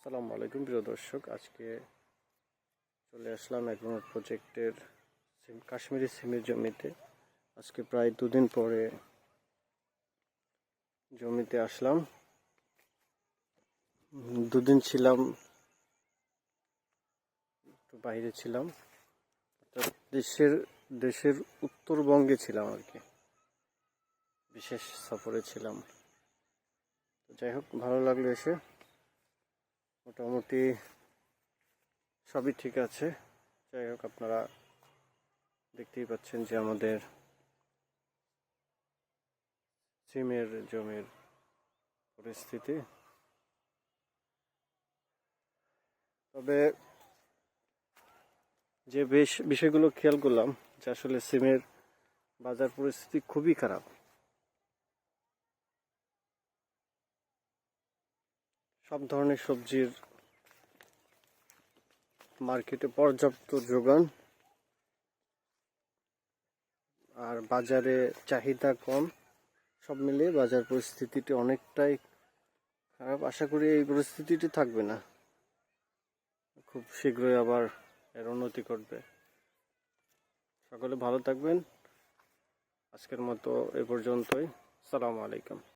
আসসালামু আলাইকুম, প্রিয় দর্শক। আজকে চলে আসলাম অ্যাগ্রোনট প্রজেক্টের কাশ্মীরি সিমের জমিতে। আজকে প্রায় দুদিন পরে জমিতে আসলাম। দুদিন ছিলাম, একটু বাইরে ছিলাম। দেশের দেশের উত্তরবঙ্গে ছিলাম আর কি। বিশেষ সফরে ছিলাম। যাই হোক, ভালো লাগল এসে। মোটামুটি সবই ঠিক আছে। যাই হোক, আপনারা দেখতেই পাচ্ছেন যে আমাদের সিমের জমির পরিস্থিতি। তবে যে বেশ বিষয়গুলো খেয়াল করলাম যে আসলে সিমের বাজার পরিস্থিতি খুবই খারাপ। সব ধরনের সবজির মার্কেটে পর্যাপ্ত যোগান। আর বাজারে চাহিদা কম। সব মিলিয়ে বাজার পরিস্থিতিটি অনেকটাই খারাপ। আশা করি এই পরিস্থিতিটি থাকবে না। খুব শীঘ্রই আবার এর উন্নতি ঘটবে। সকলে ভালো থাকবেন। আজকের মতো এ পর্যন্তই। সালামু আলাইকুম।